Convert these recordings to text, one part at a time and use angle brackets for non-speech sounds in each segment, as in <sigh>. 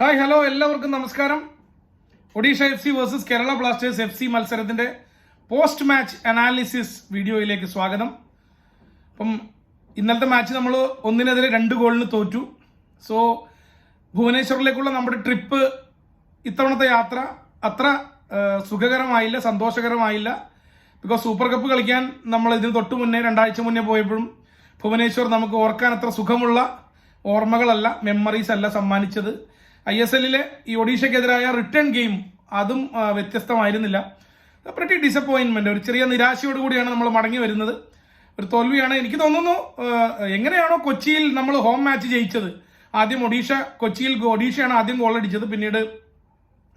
Hi hello എല്ലാവർക്കും നമസ്കാരം. Odisha F C versus Kerala blasters F C മത്സരത്തിന്റെ post match analysis വീഡിയോയിലേക്ക് സ്വാഗതം. അപ്പം ഇന്നലത്തെ മാച്ച് നമ്മൾ ഒന്നിനെതിരെ രണ്ട് ഗോളിന് തോറ്റു. സോ ഭുവനേശ്വറിലേക്കുള്ള നമ്മുടെ ട്രിപ്പ് ഇത്തവണത്തെ യാത്ര അത്ര സുഖകരമായില്ല സന്തോഷകരമായില്ല. ബിക്കോസ് സൂപ്പർ കപ്പ് കളിക്കാൻ നമ്മൾ ഇതിന് തൊട്ട് മുന്നേ രണ്ടാഴ്ച മുന്നേ പോയപ്പോഴും ഭുവനേശ്വർ നമുക്ക് ഓർക്കാൻ അത്ര സുഖമുള്ള ഓർമ്മകളല്ല മെമ്മറീസ് അല്ല സമ്മാനിച്ചത്. ഐ എസ് എല്ലിലെ ഈ ഒഡീഷയ്ക്കെതിരായ റിട്ടേൺ ഗെയിം അതും വ്യത്യസ്തമായിരുന്നില്ല. പ്രത്യേക ഡിസപ്പോയിൻമെന്റ് ഒരു ചെറിയ നിരാശയോട് കൂടിയാണ് നമ്മൾ മടങ്ങി വരുന്നത്. ഒരു തോൽവിയാണ്. എനിക്ക് തോന്നുന്നു എങ്ങനെയാണോ കൊച്ചിയിൽ നമ്മൾ ഹോം മാച്ച് ജയിച്ചത്. ആദ്യം ഒഡീഷ കൊച്ചിയിൽ ഒഡീഷയാണ് ആദ്യം ഗോൾ അടിച്ചത്. പിന്നീട്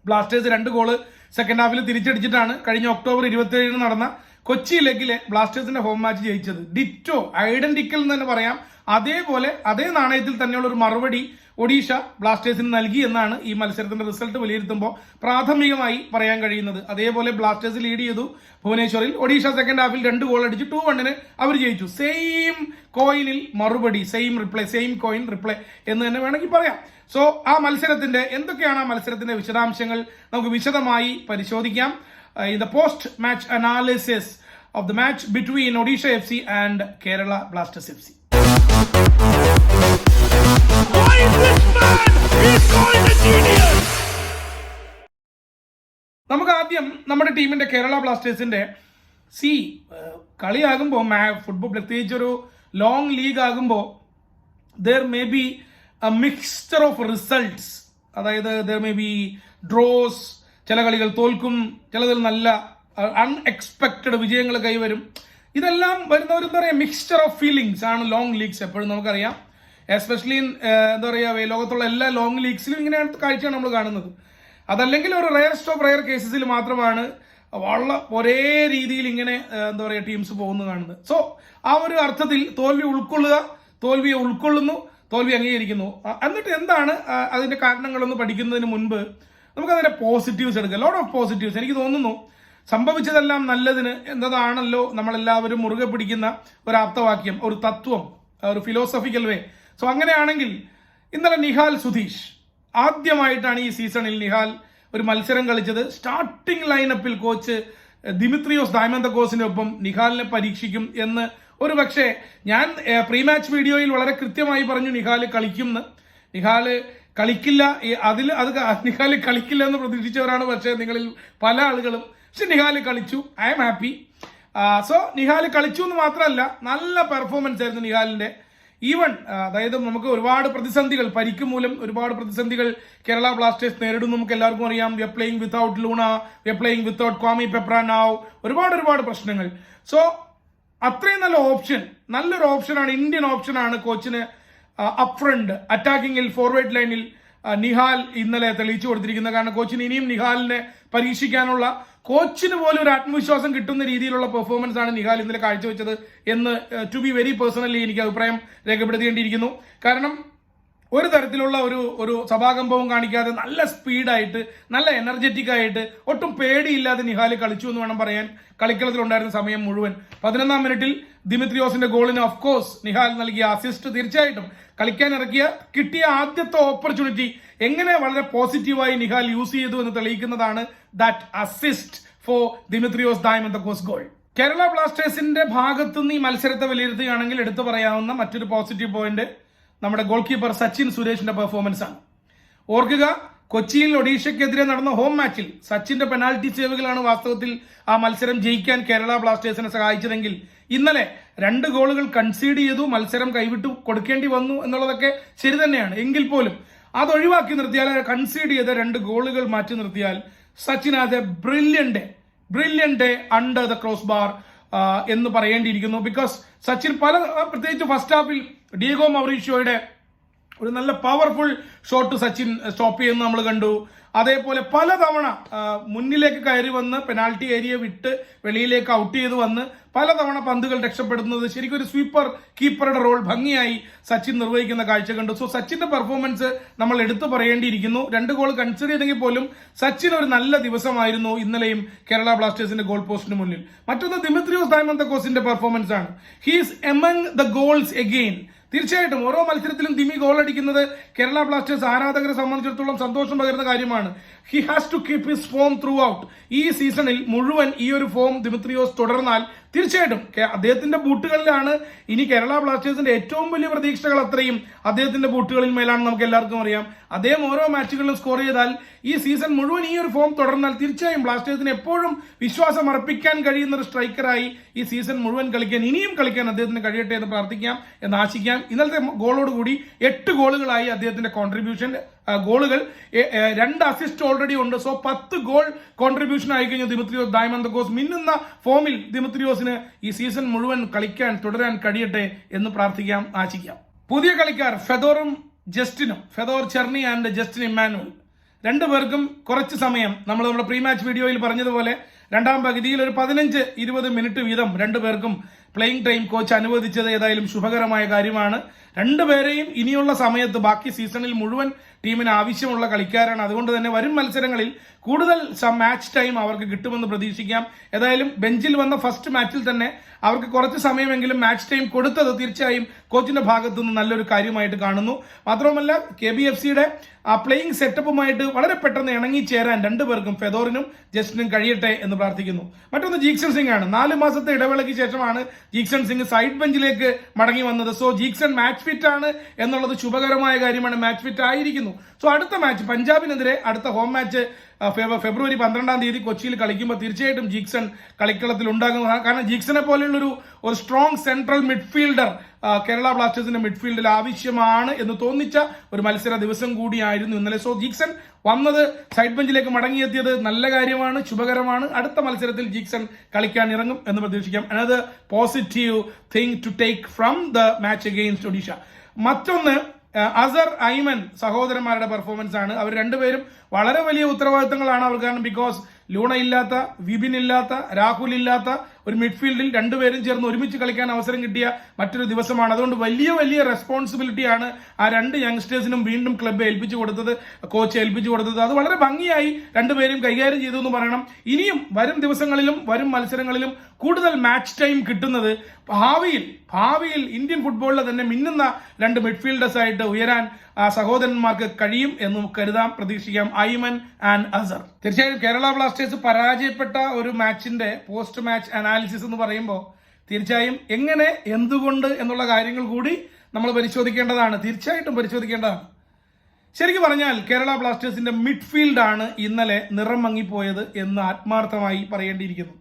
ബ്ലാസ്റ്റേഴ്സ് രണ്ട് ഗോൾ സെക്കൻഡ് ഹാഫിൽ തിരിച്ചടിച്ചിട്ടാണ് കഴിഞ്ഞ ഒക്ടോബർ ഇരുപത്തിയേഴിന് നടന്ന കൊച്ചി ലെഗിലെ ബ്ലാസ്റ്റേഴ്സിന്റെ ഹോം മാച്ച് ജയിച്ചത്. ഡിറ്റോ ഐഡന്റിക്കൽ എന്ന് തന്നെ പറയാം. അതേപോലെ അതേ നാണയത്തിൽ തന്നെയുള്ള ഒരു മറുപടി ഒഡീഷ ബ്ലാസ്റ്റേഴ്സിന് നൽകി എന്നാണ് ഈ മത്സരത്തിന്റെ റിസൾട്ട് വിലയിരുത്തുമ്പോൾ പ്രാഥമികമായി പറയാൻ കഴിയുന്നത്. അതേപോലെ ബ്ലാസ്റ്റേഴ്സ് ലീഡ് ചെയ്തു ഭുവനേശ്വറിൽ. ഒഡീഷ സെക്കൻഡ് ഹാഫിൽ രണ്ട് ഗോൾ അടിച്ച് ടു വണ്ണിന് അവർ ജയിച്ചു. സെയിം കോയിനിൽ മറുപടി same reply same coin reply എന്ന് തന്നെ വേണമെങ്കിൽ പറയാം. സോ ആ മത്സരത്തിന്റെ എന്തൊക്കെയാണ് ആ മത്സരത്തിന്റെ വിശദാംശങ്ങൾ? നമുക്ക് വിശദമായി പരിശോധിക്കാം. In the post match analysis of the match between Odisha F C and Kerala blasters F C നമുക്ക് ആദ്യം നമ്മുടെ ടീമിന്റെ കേരള ബ്ലാസ്റ്റേഴ്സിന്റെ സി കളിയാകുമ്പോൾ ഫുട്ബോൾ പ്രത്യേകിച്ച് ഒരു ലോങ് ലീഗ് ആകുമ്പോൾ there may be a mixture of results അതായത് ദർ മേ ബി ഡ്രോസ് ചില കളികൾ തോൽക്കും ചിലതിൽ നല്ല അൺഎക്സ്പെക്റ്റഡ് വിജയങ്ങൾ കൈവരും. ഇതെല്ലാം വരുന്ന ഒരു എന്താ പറയുക മിക്സ്ചർ ഓഫ് ഫീലിങ്സ് ആണ് ലോങ് ലീഗ്സ് എപ്പോഴും നമുക്കറിയാം. എസ്പെഷ്യലി എന്താ പറയുക ലോകത്തുള്ള എല്ലാ ലോങ് ലീഗ്സിലും ഇങ്ങനെയാണ് കാഴ്ചയാണ് നമ്മൾ കാണുന്നത്. അതല്ലെങ്കിൽ ഒരു റയർസ്റ്റ് ഓഫ് റയർ കേസസിൽ മാത്രമാണ് വളരെ ഒരേ രീതിയിൽ ഇങ്ങനെ എന്താ പറയുക ടീംസ് പോകുന്നു കാണുന്നത്. സോ ആ ഒരു അർത്ഥത്തിൽ തോൽവി ഉൾക്കൊള്ളുക തോൽവിയെ ഉൾക്കൊള്ളുന്നു തോൽവി അംഗീകരിക്കുന്നു. എന്നിട്ട് എന്താണ് അതിന്റെ കാരണങ്ങളൊന്ന് പഠിക്കുന്നതിന് മുൻപ് നമുക്ക് അതിന്റെ പോസിറ്റീവ്സ് എടുക്കാം. ലോട്ട് ഓഫ് പോസിറ്റീവ്സ് എനിക്ക് തോന്നുന്നു സംഭവിച്ചതെല്ലാം നല്ലതിന് എന്നതാണല്ലോ നമ്മളെല്ലാവരും മുറുകെ പിടിക്കുന്ന ഒരു ആപ്തവാക്യം ഒരു തത്വം ഒരു ഫിലോസഫിക്കൽ വേ സോ അങ്ങനെയാണെങ്കിൽ ഇന്നലെ നിഹാൽ സുധീഷ് ആദ്യമായിട്ടാണ് ഈ സീസണിൽ നിഹാൽ ഒരു മത്സരം കളിച്ചത്. സ്റ്റാർട്ടിംഗ് ലൈനപ്പിൽ കോച്ച് ദിമിത്രിയോസ് ദായ്മന്തക്കോസിന്റെ ഒപ്പം നിഹാലിനെ പരീക്ഷിക്കും എന്ന് ഒരു പക്ഷേ ഞാൻ പ്രീ മാച്ച് വീഡിയോയിൽ വളരെ കൃത്യമായി പറഞ്ഞു നിഹാൽ കളിക്കുമെന്ന് നിഹാൽ കളിക്കില്ല ഈ അതിൽ അത് <laughs> നിഹാൽ കളിക്കില്ല എന്ന് പ്രതീക്ഷിച്ചവരാണ് പക്ഷേ നിങ്ങളിൽ പല ആളുകളും. പക്ഷെ നിഹാൽ കളിച്ചു. I'm happy so Nihal കളിച്ചു എന്ന് മാത്രമല്ല നല്ല പെർഫോമൻസ് ആയിരുന്നു നിഹാലിന്റെ. ഈവൺ അതായത് നമുക്ക് ഒരുപാട് പ്രതിസന്ധികൾ പരിക്ക് മൂലം ഒരുപാട് പ്രതിസന്ധികൾ കേരള ബ്ലാസ്റ്റേഴ്സ് നേരിടും നമുക്ക് എല്ലാവർക്കും അറിയാം we playing without Luna we playing without Kwame പെപ്രാനാവ് ഒരുപാട് ഒരുപാട് പ്രശ്നങ്ങൾ. സോ അത്രയും നല്ല ഓപ്ഷൻ നല്ലൊരു ഓപ്ഷനാണ് ഇന്ത്യൻ ഓപ്ഷനാണ് കോച്ചിന് അപ് ഫ്രണ്ട് അറ്റാക്കിങ്ങിൽ ഫോർവേഡ് ലൈനിൽ നിഹാൽ ഇന്നലെ തെളിയിച്ചു കൊടുത്തിരിക്കുന്നത്. കാരണം കോച്ചിന് ഇനിയും നിഹാലിനെ പരീക്ഷിക്കാനുള്ള കോച്ചിന് പോലും ഒരു ആത്മവിശ്വാസം കിട്ടുന്ന രീതിയിലുള്ള പെർഫോമൻസ് ആണ് നിഹാൽ ഇന്നലെ കാഴ്ചവെച്ചത് എന്ന് ടു ബി വെരി പേഴ്സണലി എനിക്ക് അഭിപ്രായം രേഖപ്പെടുത്തേണ്ടിയിരിക്കുന്നു. കാരണം ഒരു തരത്തിലുള്ള ഒരു ഒരു സഭാകമ്പവും കാണിക്കാതെ നല്ല സ്പീഡായിട്ട് നല്ല എനർജറ്റിക് ആയിട്ട് ഒട്ടും പേടിയില്ലാതെ നിഹാൽ കളിച്ചു എന്ന് വേണം പറയാൻ. കളിക്കളത്തിലുണ്ടായിരുന്ന സമയം മുഴുവൻ. പതിനൊന്നാം മിനിറ്റിൽ ദിമിത്രിയോസിന്റെ ഗോളിന് ഓഫ് കോഴ്സ് നിഹാൽ നൽകിയ അസിസ്റ്റ് തീർച്ചയായിട്ടും കളിക്കാൻ ഇറക്കിയ കിട്ടിയ ആദ്യത്തെ ഓപ്പർച്യൂണിറ്റി എങ്ങനെ വളരെ പോസിറ്റീവായി നിഹാൽ യൂസ് ചെയ്തു എന്ന് തെളിയിക്കുന്നതാണ് that assist for Dimitrios Diamantakos goal Kerala ബ്ലാസ്റ്റേഴ്സിന്റെ ഭാഗത്തുനിന്ന് ഈ മത്സരത്തെ വിലയിരുത്തുകയാണെങ്കിൽ എടുത്തു പറയാവുന്ന മറ്റൊരു പോസിറ്റീവ് പോയിന്റ് നമ്മുടെ ഗോൾ കീപ്പർ സച്ചിൻ സുരേഷിന്റെ പെർഫോമൻസ് ആണ്. ഓർക്കുക കൊച്ചിയിൽ ഒഡീഷയ്ക്കെതിരെ നടന്ന ഹോം മാച്ചിൽ സച്ചിന്റെ പെനാൽറ്റി സേവുകളാണ് വാസ്തവത്തിൽ ആ മത്സരം ജയിക്കാൻ കേരള ബ്ലാസ്റ്റേഴ്സിനെ സഹായിച്ചതെങ്കിൽ ഇന്നലെ രണ്ട് ഗോളുകൾ കൺസീഡ് ചെയ്തു മത്സരം കൈവിട്ടു കൊടുക്കേണ്ടി വന്നു എന്നുള്ളതൊക്കെ ശരി തന്നെയാണ്. എങ്കിൽ പോലും അത് ഒഴിവാക്കി നിർത്തിയാൽ കൺസീഡ് ചെയ്ത രണ്ട് ഗോളുകൾ മാറ്റി നിർത്തിയാൽ Sachin as a brilliant day brilliant day under the cross bar എന്ന് പറയേണ്ടിയിരിക്കുന്നു. ബിക്കോസ് സച്ചിൻ പല പ്രത്യേകിച്ച് ഫസ്റ്റ് ഹാഫിൽ ഡിയഗോ മൗറീഷ്യോയുടെ ഒരു നല്ല പവർഫുൾ ഷോട്ട് സച്ചിൻ സ്റ്റോപ്പ് ചെയ്യുന്നത് നമ്മൾ കണ്ടു. അതേപോലെ പലതവണ മുന്നിലേക്ക് കയറി വന്ന് പെനാൾട്ടി ഏരിയ വിട്ട് വെളിയിലേക്ക് ഔട്ട് ചെയ്ത് വന്ന് പലതവണ പന്തുകൾ രക്ഷപ്പെടുന്നത് ശരിക്കും ഒരു സ്വീപ്പർ കീപ്പറുടെ റോൾ ഭംഗിയായി സച്ചിൻ നിർവഹിക്കുന്ന കാഴ്ച കണ്ടു. സോ സച്ചിന്റെ പെർഫോമൻസ് നമ്മൾ എടുത്തു പറയേണ്ടിയിരിക്കുന്നു. രണ്ട് ഗോൾ കൺസിഡർ ചെയ്തെങ്കിൽ പോലും സച്ചിൻ ഒരു നല്ല ദിവസമായിരുന്നു ഇന്നലെയും കേരള ബ്ലാസ്റ്റേഴ്സിന്റെ ഗോൾ പോസ്റ്റിന് മുന്നിൽ. മറ്റൊന്ന് ദിമിത്രിയോസ് കോസിന്റെ പെർഫോമൻസ് ആണ്. He's among the goals again തീർച്ചയായിട്ടും ഓരോ മത്സരത്തിലും ദിമി ഗോൾ അടിക്കുന്നത് കേരള ബ്ലാസ്റ്റേഴ്സ് ആരാധകരെ സംബന്ധിച്ചിടത്തോളം സന്തോഷം പകരുന്ന കാര്യമാണ്. He has to keep his form throughout ഈ സീസണിൽ മുഴുവൻ ഈ ഒരു ഫോം ദിമിത്രിയോസ് തുടർന്നാൽ തീർച്ചയായിട്ടും അദ്ദേഹത്തിന്റെ ബൂട്ടുകളിലാണ് ഇനി കേരള ബ്ലാസ്റ്റേഴ്സിന്റെ ഏറ്റവും വലിയ പ്രതീക്ഷകൾ അത്രയും അദ്ദേഹത്തിന്റെ ബൂട്ടുകളിൽ മേലാണ് നമുക്ക് എല്ലാവർക്കും അറിയാം. അദ്ദേഹം ഓരോ മാച്ചുകളിലും സ്കോർ ചെയ്താൽ ഈ സീസൺ മുഴുവൻ ഈ ഒരു ഫോം തുടർന്നാൽ തീർച്ചയായും ബ്ലാസ്റ്റേഴ്സിന് എപ്പോഴും വിശ്വാസം അർപ്പിക്കാൻ കഴിയുന്ന ഒരു സ്ട്രൈക്കറായി ഈ സീസൺ മുഴുവൻ കളിക്കാൻ ഇനിയും കളിക്കാൻ അദ്ദേഹത്തിന് കഴിയട്ടെ എന്ന് പ്രാർത്ഥിക്കാം എന്ന് ആശിക്കാം. ഇന്നലത്തെ ഗോളോടുകൂടി എട്ട് ഗോളുകളായി അദ്ദേഹത്തിന്റെ കോൺട്രിബ്യൂഷൻ ഗോളുകൾ രണ്ട് അസിസ്റ്റ് ഓൾറെഡി ഉണ്ട്. സോ പത്ത് ഗോൾ കോൺട്രിബ്യൂഷൻ ആയി കഴിഞ്ഞ ദിമിത്രിയോസ്. കോസ് മിന്നുന്ന ഫോമിൽ ദിമിത്രിയോസിന് ഈ സീസൺ മുഴുവൻ കളിക്കാൻ തുടരാൻ കഴിയട്ടെ എന്ന് പ്രാർത്ഥിക്കാം ആശിക്കാം. പുതിയ കളിക്കാർ ഫെദോറും ജസ്റ്റിനും Fedor Cherny and Justin Emmanuel. രണ്ടു പേർക്കും കുറച്ച് സമയം. നമ്മൾ നമ്മുടെ പ്രീ മാച്ച് വീഡിയോയിൽ പറഞ്ഞതുപോലെ രണ്ടാം പകുതിയിൽ ഒരു പതിനഞ്ച് ഇരുപത് മിനിറ്റ് വീതം രണ്ടുപേർക്കും പ്ലേയിങ് ടൈം കോച്ച് അനുവദിച്ചത് ഏതായാലും ശുഭകരമായ കാര്യമാണ്. രണ്ടുപേരെയും ഇനിയുള്ള സമയത്ത് ബാക്കി സീസണിൽ മുഴുവൻ ടീമിന് ആവശ്യമുള്ള കളിക്കാരാണ്. അതുകൊണ്ട് തന്നെ വരും മത്സരങ്ങളിൽ കൂടുതൽ മാച്ച് ടൈം അവർക്ക് കിട്ടുമെന്ന് പ്രതീക്ഷിക്കാം. ഏതായാലും ബെഞ്ചിൽ വന്ന ഫസ്റ്റ് മാച്ചിൽ തന്നെ അവർക്ക് കുറച്ച് സമയമെങ്കിലും മാച്ച് ടൈം കൊടുത്തത് തീർച്ചയായും കോച്ചിന്റെ ഭാഗത്തു നിന്ന് നല്ലൊരു കാര്യമായിട്ട് കാണുന്നു. മാത്രമല്ല കെ ബി എഫ് സിയുടെ ആ പ്ലേയിങ് സെറ്റപ്പുമായിട്ട് വളരെ പെട്ടെന്ന് ഇണങ്ങിച്ചേരാൻ രണ്ടുപേർക്കും ഫെദോറിനും ജസ്റ്റിനും കഴിയട്ടെ എന്ന് പ്രാർത്ഥിക്കുന്നു. മറ്റൊന്ന് ജീക്സൺ സിംഗ് ആണ്. നാല് മാസത്തെ ഇടവേളയ്ക്ക് ശേഷമാണ് ജീക്സൺ സിംഗ് സൈഡ് ബെഞ്ചിലേക്ക് മടങ്ങി വന്നത്. സോ ജീക്സൺ മാച്ച് ഫിറ്റ് ആണ് എന്നുള്ളത് ശുഭകരമായ കാര്യമാണ്. മാച്ച് ഫിറ്റ് ആയിരിക്കുന്നു. സോ അടുത്ത മാച്ച് പഞ്ചാബിനെതിരെ അടുത്ത ഹോം മാച്ച് ഫെബ്രുവരി പന്ത്രണ്ടാം തീയതി കൊച്ചിയിൽ കളിക്കുമ്പോൾ തീർച്ചയായിട്ടും ജീക്സൺ കളിക്കളത്തിൽ ഉണ്ടാകും. കാരണം ജീക്സനെ പോലെയുള്ളൊരു ഒരു സ്ട്രോങ് സെൻട്രൽ മിഡ്ഫീൽഡർ കേരള ബ്ലാസ്റ്റേഴ്സിന്റെ മിഡ്ഫീൽഡിൽ ആവശ്യമാണ് എന്ന് തോന്നിച്ച ഒരു മത്സര ദിവസം കൂടിയായിരുന്നു ഇന്നലെ. സോ ജീക്സൺ വന്നത് സൈഡ് ബെഞ്ചിലേക്ക് മടങ്ങിയെത്തിയത് നല്ല കാര്യമാണ് ശുഭകരമാണ്. അടുത്ത മത്സരത്തിൽ ജീക്സൺ കളിക്കാൻ ഇറങ്ങും എന്ന് പ്രതീക്ഷിക്കാം. Another positive thing to take from the match against Odisha മറ്റൊന്ന് അസർ ഐമൻ സഹോദരന്മാരുടെ പെർഫോമൻസ് ആണ്. അവർ രണ്ടുപേരും വളരെ വലിയ ഉത്തരവാദിത്തങ്ങളാണ് അവർ കാരണം ബിക്കോസ് ലൂണ ഇല്ലാത്ത വിപിൻ ഇല്ലാത്ത രാഹുൽ ഇല്ലാത്ത ഒരു മിഡ്ഫീൽഡിൽ രണ്ടുപേരും ചേർന്ന് ഒരുമിച്ച് കളിക്കാൻ അവസരം കിട്ടിയ മറ്റൊരു ദിവസമാണ്. അതുകൊണ്ട് വലിയ വലിയ റെസ്പോൺസിബിലിറ്റിയാണ് ആ രണ്ട് യങ്സ്റ്റേഴ്സിനും വീണ്ടും ക്ലബ്ബ് ഏൽപ്പിച്ചു കൊടുത്തത് കോച്ച് ഏൽപ്പിച്ചു കൊടുത്തത്. അത് വളരെ ഭംഗിയായി രണ്ടുപേരും കൈകാര്യം ചെയ്തു എന്ന് പറയണം. ഇനിയും വരും ദിവസങ്ങളിലും വരും മത്സരങ്ങളിലും കൂടുതൽ മാച്ച് ടൈം കിട്ടുന്നത് ഭാവിയിൽ ഭാവിയിൽ ഇന്ത്യൻ ഫുട്ബോളിലെ തന്നെ മിന്നുന്ന രണ്ട് മിഡ്ഫീൽഡേഴ്സ് ആയിട്ട് ഉയരാൻ ആ സഹോദരന്മാർക്ക് കഴിയും എന്ന് കരുതാം പ്രതീക്ഷിക്കാം. ഐമൻ ആൻഡ് അസർ. തീർച്ചയായും കേരള പരാജയപ്പെട്ട ഒരു മാച്ചിന്റെ പോസ്റ്റ് മാച്ച് അനാലിസിസ് എന്ന് പറയുമ്പോൾ തീർച്ചയായും എങ്ങനെ എന്തുകൊണ്ട് എന്നുള്ള കാര്യങ്ങൾ കൂടി നമ്മൾ പരിശോധിക്കേണ്ടതാണ്. തീർച്ചയായിട്ടും പരിശോധിക്കേണ്ടതാണ്. ശരിക്കും പറഞ്ഞാൽ കേരള ബ്ലാസ്റ്റേഴ്സിന്റെ മിഡ്ഫീൽഡാണ് ഇന്നലെ നിറം മങ്ങിപ്പോയത് എന്ന് ആത്മാർത്ഥമായി പറയേണ്ടിയിരിക്കുന്നു.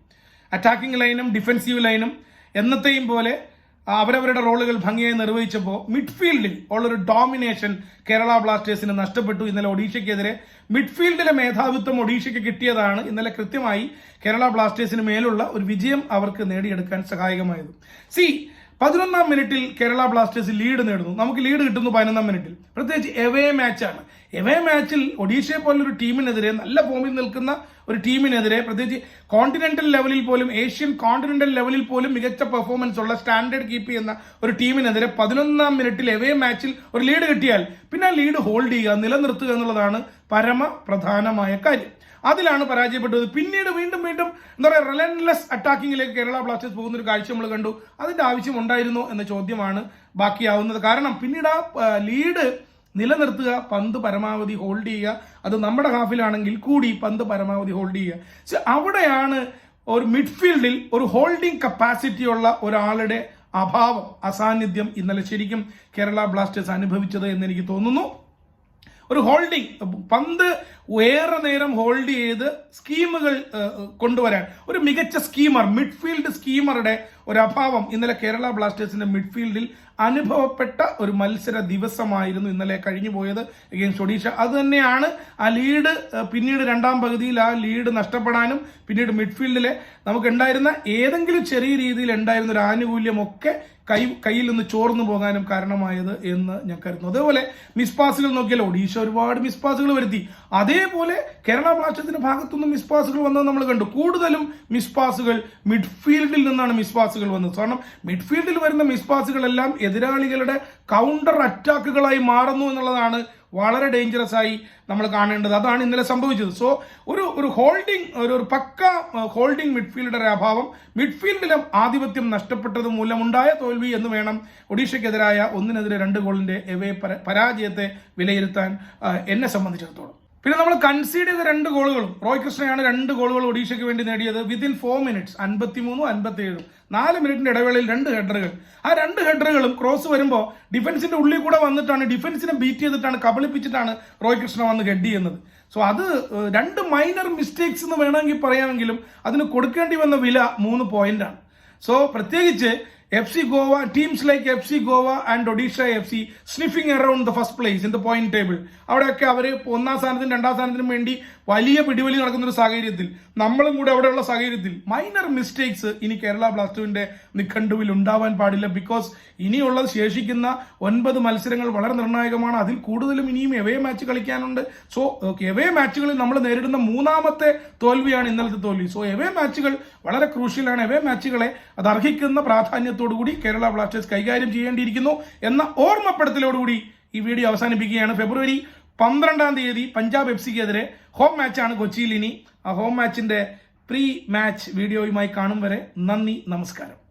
അറ്റാക്കിംഗ് ലൈനും ഡിഫൻസീവ് ലൈനും എന്നത്തെയും പോലെ അവരവരുടെ റോളുകൾ ഭംഗിയായി നിർവഹിച്ചപ്പോൾ മിഡ്ഫീൽഡിൽ ഉള്ളൊരു ഡോമിനേഷൻ കേരള ബ്ലാസ്റ്റേഴ്സിന് നഷ്ടപ്പെട്ടു. ഇന്നലെ ഒഡീഷയ്ക്കെതിരെ മിഡ്ഫീൽഡിലെ മേധാവിത്വം ഒഡീഷയ്ക്ക് കിട്ടിയതാണ്. ഇന്നലെ കൃത്യമായി കേരള ബ്ലാസ്റ്റേഴ്സിന് മേലുള്ള ഒരു വിജയം അവർക്ക് നേടിയെടുക്കാൻ സഹായകമായത് സി പതിനൊന്നാം മിനിറ്റിൽ കേരള ബ്ലാസ്റ്റേഴ്സ് ലീഡ് നേടുന്നു. നമുക്ക് ലീഡ് കിട്ടുന്നു പതിനൊന്നാം മിനിറ്റിൽ. പ്രത്യേകിച്ച് എവേ മാച്ചാണ് എവേ മാച്ചിൽ ഒഡീഷയെ പോലൊരു ടീമിനെതിരെ നല്ല ഫോമിൽ നിൽക്കുന്ന ഒരു ടീമിനെതിരെ പ്രത്യേകിച്ച് കോണ്ടിനെന്റൽ ലെവലിൽ പോലും ഏഷ്യൻ കോണ്ടിനെന്റൽ ലെവലിൽ പോലും മികച്ച പെർഫോമൻസ് ഉള്ള സ്റ്റാൻഡേർഡ് കീപ്പ് ചെയ്യുന്ന ഒരു ടീമിനെതിരെ പതിനൊന്നാം മിനിറ്റിൽ എവേ മാച്ചിൽ ഒരു ലീഡ് കിട്ടിയാൽ പിന്നെ ആ ലീഡ് ഹോൾഡ് ചെയ്യുക നിലനിർത്തുക എന്നുള്ളതാണ് പരമ പ്രധാനമായ കാര്യം. അതിലാണ് പരാജയപ്പെട്ടത്. പിന്നീട് വീണ്ടും വീണ്ടും എന്താ പറയുക റിലൻലെസ് അറ്റാക്കിങ്ങിലേക്ക് കേരള ബ്ലാസ്റ്റേഴ്സ് പോകുന്ന ഒരു കാഴ്ച നമ്മൾ കണ്ടു. അതിന്റെ ആവശ്യം ഉണ്ടായിരുന്നോ എന്ന ചോദ്യമാണ് ബാക്കിയാവുന്നത്. കാരണം പിന്നീട് ആ ലീഡ് നിലനിർത്തുക പന്ത് പരമാവധി ഹോൾഡ് ചെയ്യുക. അത് നമ്മുടെ ഹാഫിലാണെങ്കിൽ കൂടി പന്ത് പരമാവധി ഹോൾഡ് ചെയ്യുക. സോ അവിടെയാണ് ഒരു മിഡ്ഫീൽഡിൽ ഒരു ഹോൾഡിംഗ് കപ്പാസിറ്റി ഉള്ള ഒരാളുടെ അഭാവം അസാന്നിധ്യം ഇന്നലെ ശരിക്കും കേരള ബ്ലാസ്റ്റേഴ്സ് അനുഭവിച്ചത് എന്ന് എനിക്ക് തോന്നുന്നു. ഒരു ഹോൾഡിംഗ് പന്ത് ഏറെ നേരം ഹോൾഡ് ചെയ്ത് സ്കീമുകൾ കൊണ്ടുവരാൻ. ഒരു മികച്ച സ്കീമർ മിഡ്ഫീൽഡ് സ്കീമറുടെ ഒരു അഭാവം ഇന്നലെ കേരള ബ്ലാസ്റ്റേഴ്സിന്റെ മിഡ്ഫീൽഡിൽ അനുഭവപ്പെട്ട ഒരു മത്സര ദിവസമായിരുന്നു ഇന്നലെ കഴിഞ്ഞു പോയത് അഗെയിൻസ്റ്റ് ഒഡീഷ. അത് തന്നെയാണ് ആ ലീഡ് പിന്നീട് രണ്ടാം പകുതിയിൽ ആ ലീഡ് നഷ്ടപ്പെടാനും പിന്നീട് മിഡ്ഫീൽഡിലെ നമുക്ക് ഉണ്ടായിരുന്ന ഏതെങ്കിലും ചെറിയ രീതിയിൽ ഉണ്ടായിരുന്ന ഒരു ആനുകൂല്യമൊക്കെ കൈ കയ്യിൽ നിന്ന് ചോർന്നു പോകാനും കാരണമായത് എന്ന് ഞാൻ കരുതുന്നു. അതേപോലെ മിസ് പാസുകൾ നോക്കിയാൽ ഒഡീഷ ഒരുപാട് മിസ് പാസുകൾ വരുത്തി. അതേപോലെ കേരള ബ്ലാസ്റ്റേഴ്സിന്റെ ഭാഗത്തുനിന്ന് മിസ് പാസുകൾ വന്നത് നമ്മൾ കണ്ടു. കൂടുതലും മിസ് പാസുകൾ മിഡ്ഫീൽഡിൽ നിന്നാണ് മിസ് പാസുകൾ വന്നത്. കാരണം മിഡ്ഫീൽഡിൽ വരുന്ന മിസ് പാസുകളെല്ലാം എതിരാളികളുടെ കൗണ്ടർ അറ്റാക്കുകളായി മാറുന്നു എന്നുള്ളതാണ് വളരെ ഡേഞ്ചറസ് ആയി നമ്മൾ കാണേണ്ടത്. അതാണ് ഇന്നലെ സംഭവിച്ചത്. സോ ഒരു ഒരു ഹോൾഡിംഗ് ഒരു ഒരു പക്ക ഹോൾഡിംഗ് മിഡ്ഫീൽഡറെ അഭാവം മിഡ്ഫീൽഡിലെ ആധിപത്യം നഷ്ടപ്പെട്ടത് മൂലമുണ്ടായ തോൽവി എന്ന് വേണം ഒഡീഷയ്ക്കെതിരായ ഒന്നിനെതിരെ രണ്ട് ഗോളിന്റെ എവേ പരാജയത്തെ വിലയിരുത്താൻ എന്നെ സംബന്ധിച്ചിടത്തോളം. പിന്നെ നമ്മൾ കൺസീഡ് ചെയ്ത രണ്ട് ഗോളുകളും റോയ് കൃഷ്ണയാണ് രണ്ട് ഗോളുകൾ ഒഡീഷയ്ക്ക് വേണ്ടി നേടിയത് വിതിൻ ഫോർ മിനിറ്റ്സ് അൻപത്തിമൂന്നും അൻപത്തിയേഴും. നാല് മിനിറ്റിന്റെ ഇടവേളയിൽ രണ്ട് ഹെഡറുകൾ ആ രണ്ട് ഹെഡറുകളും ക്രോസ് വരുമ്പോൾ ഡിഫൻസിന്റെ ഉള്ളിൽ കൂടെ വന്നിട്ടാണ് ഡിഫൻസിനെ ബീറ്റ് ചെയ്തിട്ടാണ് കബളിപ്പിച്ചിട്ടാണ് റോയ് കൃഷ്ണ വന്ന് ഹെഡ് ചെയ്യുന്നത്. സോ അത് രണ്ട് മൈനർ മിസ്റ്റേക്സ് എന്ന് വേണമെങ്കിൽ പറയാമെങ്കിലും അതിന് കൊടുക്കേണ്ടി വന്ന വില മൂന്ന് പോയിന്റാണ് സോ പ്രത്യേകിച്ച് F C Goa teams like F C Goa and Odisha F C sniffing around the first place in the point table അവിടെയൊക്കെ അവർ ഒന്നാം സ്ഥാനത്തിനും രണ്ടാം സ്ഥാനത്തിനും വേണ്ടി വലിയ പിടിവലി നടക്കുന്ന ഒരു സാഹചര്യത്തിൽ നമ്മളും കൂടെ അവിടെയുള്ള സാഹചര്യത്തിൽ മൈനർ മിസ്റ്റേക്സ് ഇനി കേരള ബ്ലാസ്റ്റേഴ്സിന്റെ നിഘണ്ടുവിൽ ഉണ്ടാവാൻ പാടില്ല. ബിക്കോസ് ഇനിയുള്ള ശേഷിക്കുന്ന ഒൻപത് മത്സരങ്ങൾ വളരെ നിർണായകമാണ്. അതിൽ കൂടുതലും ഇനിയും എവേ മാച്ച് കളിക്കാനുണ്ട്. സോ എവേ മാച്ചുകളിൽ നമ്മൾ നേരിടുന്ന മൂന്നാമത്തെ തോൽവിയാണ് ഇന്നലത്തെ തോൽവി. സോ എവേ മാച്ചുകൾ വളരെ ക്രൂഷ്യലാണ് എവേ മാച്ചുകളെ അത് അർഹിക്കുന്ന പ്രാധാന്യത്തോടു കൂടി കേരള ബ്ലാസ്റ്റേഴ്സ് കൈകാര്യം ചെയ്യേണ്ടിയിരിക്കുന്നു എന്ന ഓർമ്മപ്പെടുത്തലോടുകൂടി ഈ വീഡിയോ അവസാനിപ്പിക്കുകയാണ്. ഫെബ്രുവരി പന്ത്രണ്ടാം തീയതി പഞ്ചാബ് എഫ് സിക്കെതിരെ ഹോം മാച്ചാണ് കൊച്ചിയിൽ ഇനി. ആ ഹോം മാച്ചിന്റെ പ്രീ മാച്ച് വീഡിയോയുമായി കാണും വരെ നന്ദി നമസ്കാരം.